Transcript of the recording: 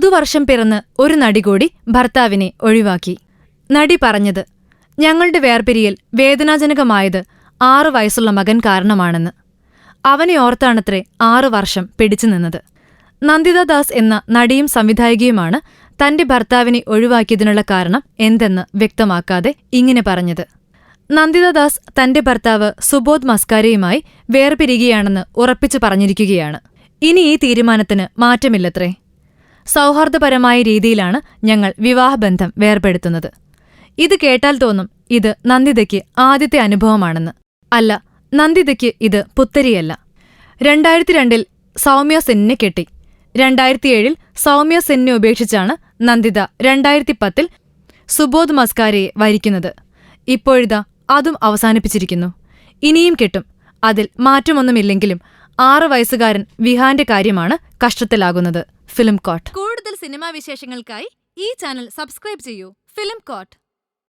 പുതുവർഷം പിറന്ന് ഒരു നടി കൂടി ഭർത്താവിനെ ഒഴിവാക്കി. നടി പറഞ്ഞത് ഞങ്ങളുടെ വേർപിരിയൽ വേദനാജനകമായത് ആറു വയസ്സുള്ള മകൻ കാരണമാണെന്ന്. അവനെ ഓർത്താണത്രേ ആറു വർഷം പിടിച്ചു നിന്നത്. നന്ദിത ദാസ് എന്ന നടിയും സംവിധായികയുമാണ് തന്റെ ഭർത്താവിനെ ഒഴിവാക്കിയതിനുള്ള കാരണം എന്തെന്ന് വ്യക്തമാക്കാതെ ഇങ്ങനെ പറഞ്ഞത്. നന്ദിത ദാസ് തന്റെ ഭർത്താവ് സുബോധ് മസ്കാരയുമായി വേർപിരിയുകയാണെന്ന് ഉറപ്പിച്ചു പറഞ്ഞിരിക്കുകയാണ്. ഇനി ഈ തീരുമാനത്തിന് മാറ്റമില്ലത്രേ. സൗഹാർദ്ദപരമായ രീതിയിലാണ് ഞങ്ങൾ വിവാഹബന്ധം വേർപെടുത്തുന്നത്. ഇത് കേട്ടാൽ തോന്നും ഇത് നന്ദിതയ്ക്ക് ആദ്യത്തെ അനുഭവമാണെന്ന്. അല്ല നന്ദിതയ്ക്ക് ഇത് പുത്തരിയല്ല. രണ്ടായിരത്തി രണ്ടിൽ സൗമ്യ സെന്നിനെ കെട്ടി. രണ്ടായിരത്തിയേഴിൽ സൗമ്യ സെന്നിനെ ഉപേക്ഷിച്ചാണ് നന്ദിത രണ്ടായിരത്തി പത്തിൽ സുബോധ് മസ്കാരയെ വരിക്കുന്നത്. ഇപ്പോഴിതാ അതും അവസാനിപ്പിച്ചിരിക്കുന്നു. ഇനിയും കെട്ടും. അതിൽ മാറ്റമൊന്നുമില്ലെങ്കിലും ആറ് വയസ്സുകാരൻ വിഹാന്റെ കാര്യമാണ് കഷ്ടത്തിലാകുന്നത്. Film coat. കൂടുതൽ സിനിമാ വിശേഷങ്ങൾക്കായി ഈ ചാനൽ സബ്സ്ക്രൈബ് ചെയ്യൂ. Film coat.